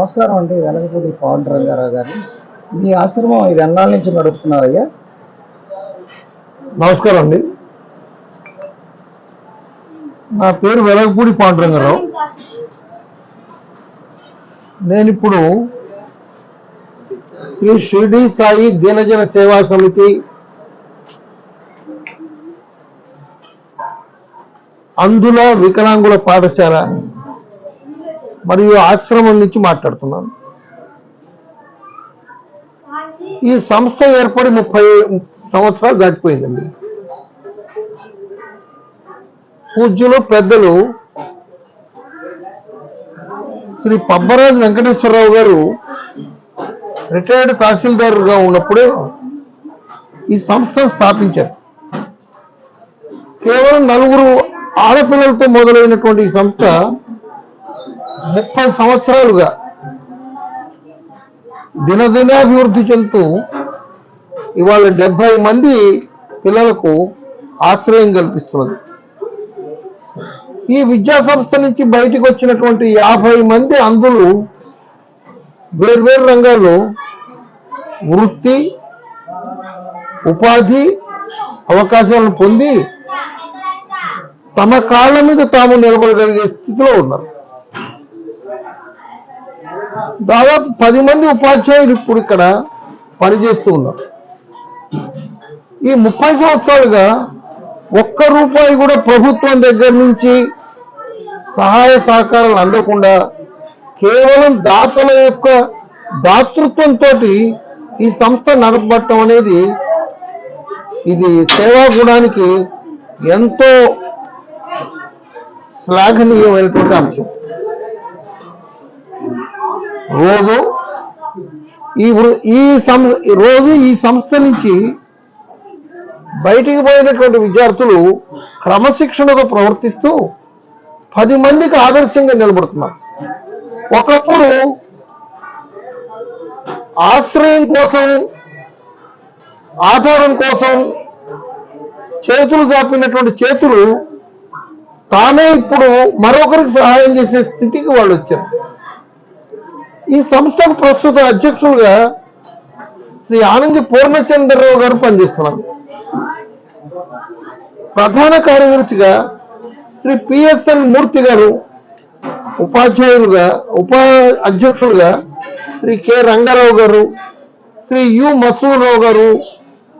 నమస్కారం అండి వెలగపూడి పవన్ రంగారావు గారు. మీ ఆశ్రమం ఇది ఎన్నాళ్ళ నుంచి నడుపుతున్నారయ్యా? నమస్కారం అండి. నా పేరు వెలగపూడి పాండురంగారావు నేను ఇప్పుడు శ్రీ షిర్డి సాయి దీనజన సేవా సమితి అందుల వికలాంగుల పాఠశాల మరియు ఆశ్రమం నుంచి మాట్లాడుతున్నాను. ఈ సంస్థ ఏర్పడి ముప్పై సంవత్సరాలు దాటిపోయిందండి. పూజ్యులు పెద్దలు శ్రీ పబ్బరాజు వెంకటేశ్వరరావు గారు రిటైర్డ్ తహసీల్దారుగా ఉన్నప్పుడే ఈ సంస్థను స్థాపించారు. కేవలం నలుగురు ఆడపిల్లలతో మొదలైనటువంటి ఈ సంస్థ ముప్పై సంవత్సరాలుగా దినదినాభివృద్ధి చెందుతూ ఇవాళ డెబ్బై మంది పిల్లలకు ఆశ్రయం కల్పిస్తున్నది. ఈ విద్యా సంస్థ నుంచి బయటకు వచ్చినటువంటి యాభై మంది అందులు వేర్వేరు రంగాల్లో వృత్తి ఉపాధి అవకాశాలను పొంది తమ కాళ్ళ మీద తాము నిలబడగలిగే స్థితిలో ఉన్నారు. దాదాపు పది మంది ఉపాధ్యాయులు ఇప్పుడు ఇక్కడ పనిచేస్తూ ఉన్నారు. ఈ ముప్పై సంవత్సరాలుగా ఒక్క రూపాయి కూడా ప్రభుత్వం దగ్గర నుంచి సహాయ సహకారాలు అందకుండా కేవలం దాతల యొక్క దాతృత్వంతో ఈ సంస్థ నడపబట్టం అనేది ఇది సేవా గుణానికి ఎంతో శ్లాఘనీయమైనటువంటి అంశం. రోజు ఈ ఈ సం రోజు ఈ సంస్థ నుంచి బయటికి పోయినటువంటి విద్యార్థులు క్రమశిక్షణగా ప్రవర్తిస్తూ పది మందికి ఆదర్శంగా నిలబడుతున్నారు. ఒకప్పుడు ఆశ్రయం కోసం ఆధారం కోసం చేతులు చాపినటువంటి చేతులు తానే ఇప్పుడు మరొకరికి సహాయం చేసే స్థితికి వాళ్ళు వచ్చారు. ఈ సంస్థకు ప్రస్తుత అధ్యక్షులుగా శ్రీ ఆనంది పూర్ణచంద్రరావు గారు పనిచేస్తున్నారు. ప్రధాన కార్యదర్శిగా శ్రీ పిఎస్ఎన్ మూర్తి గారు ఉపాధ్యాయులుగా ఉపా అధ్యక్షులుగా శ్రీ కె రంగారావు గారు శ్రీ యు మసూరావు గారు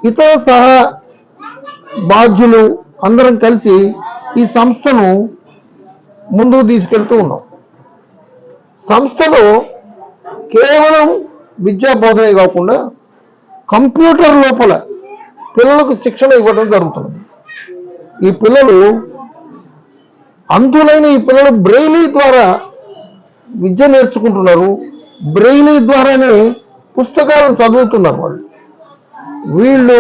ఇతర సహా బాధ్యులు అందరం కలిసి ఈ సంస్థను ముందుకు తీసుకెళ్తూ ఉన్నాం. సంస్థలో కేవలం విద్యా బోధనే కాకుండా కంప్యూటర్ లోపల పిల్లలకు శిక్షణ ఇవ్వడం జరుగుతుంది. ఈ పిల్లలు అంతులైన ఈ పిల్లలు బ్రెయిలీ ద్వారా విద్య నేర్చుకుంటున్నారు. బ్రెయిలీ ద్వారానే పుస్తకాలను చదువుతున్నారు వాళ్ళు. వీళ్ళు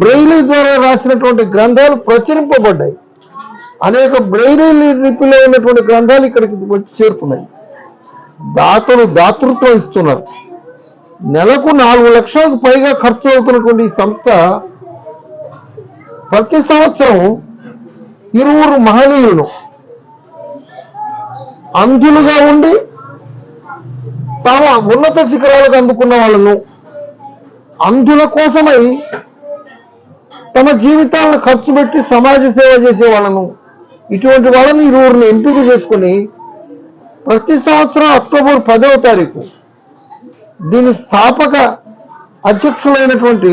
బ్రెయిలీ ద్వారా రాసినటువంటి గ్రంథాలు ప్రచురింపబడ్డాయి. అనేక బ్రెయిలీ లిపిలో ఉన్నటువంటి గ్రంథాలు ఇక్కడికి వచ్చి చేరుతున్నాయి. దాతలు దాతృత్వం ఇస్తున్నారు. నెలకు నాలుగు లక్షలకు పైగా ఖర్చు అవుతున్నటువంటి ఈ సంస్థ ప్రతి సంవత్సరం ఇరువురు మహనీయులను అంధులుగా ఉండి తాము ఉన్నత శిఖరాలకు అందుకున్న వాళ్ళను అంధుల కోసమై తమ జీవితాలను ఖర్చు పెట్టి సమాజ సేవ చేసే వాళ్ళను ఇటువంటి వాళ్ళని ఇరువురిని ఎంపిక చేసుకుని ప్రతి సంవత్సరం అక్టోబర్ పదవ తారీఖు. దీని స్థాపక అధ్యక్షులైనటువంటి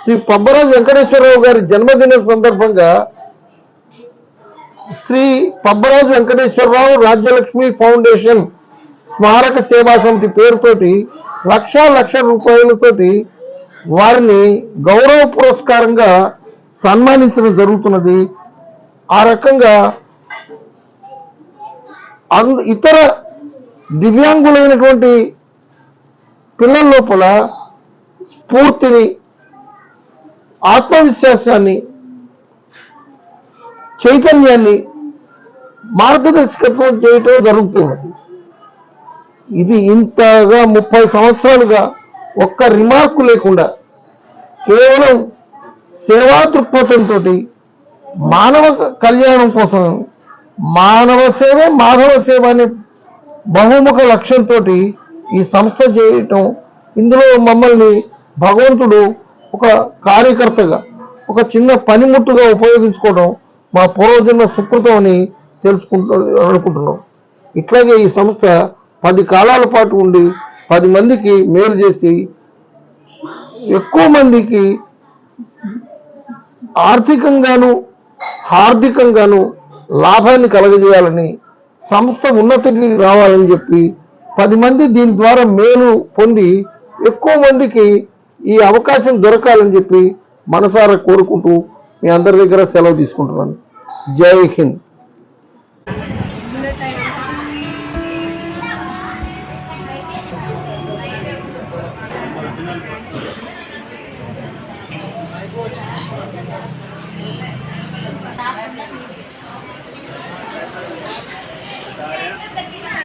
శ్రీ పబ్బరాజు వెంకటేశ్వరరావు గారి జన్మదిన సందర్భంగా శ్రీ పబ్బరాజు వెంకటేశ్వరరావు రాజ్యలక్ష్మి ఫౌండేషన్ స్మారక సేవా సమితి పేరుతోటి లక్ష లక్ష రూపాయలతోటి వారిని గౌరవ పురస్కారంగా సన్మానించడం జరుగుతున్నది. ఆ రకంగా అందు ఇతర దివ్యాంగులైనటువంటి పిల్లల లోపల స్ఫూర్తిని ఆత్మవిశ్వాసాన్ని చైతన్యాన్ని మార్గదర్శకత్వం చేయటం జరుగుతున్నది. ఇది ఇంతగా ముప్పై సంవత్సరాలుగా ఒక్క రిమార్కు లేకుండా కేవలం సేవా దృక్పథంతో మానవ కళ్యాణం కోసం మానవ సేవ మాధవ సేవ అనే బహుముఖ లక్ష్యంతో ఈ సంస్థ చేయటం. ఇందులో మమ్మల్ని భగవంతుడు ఒక కార్యకర్తగా ఒక చిన్న పనిముట్టుగా ఉపయోగించుకోవడం మా పూర్వజన్మ సుకృతం అని తెలుసుకుంటు అనుకుంటున్నాం. ఇట్లాగే ఈ సంస్థ పది కాలాల పాటు ఉండి పది మందికి మేలు చేసి ఎక్కువ మందికి ఆర్థికంగాను హార్దికంగాను లాభాన్ని కలగజేయాలని సంస్థ ఉన్నతికి రావాలని చెప్పి పది మంది దీని ద్వారా మేలు పొంది ఎక్కువ మందికి ఈ అవకాశం దొరకాలని చెప్పి మనసారా కోరుకుంటూ మీ అందరి దగ్గర సెలవు తీసుకుంటున్నాను. జై హింద్.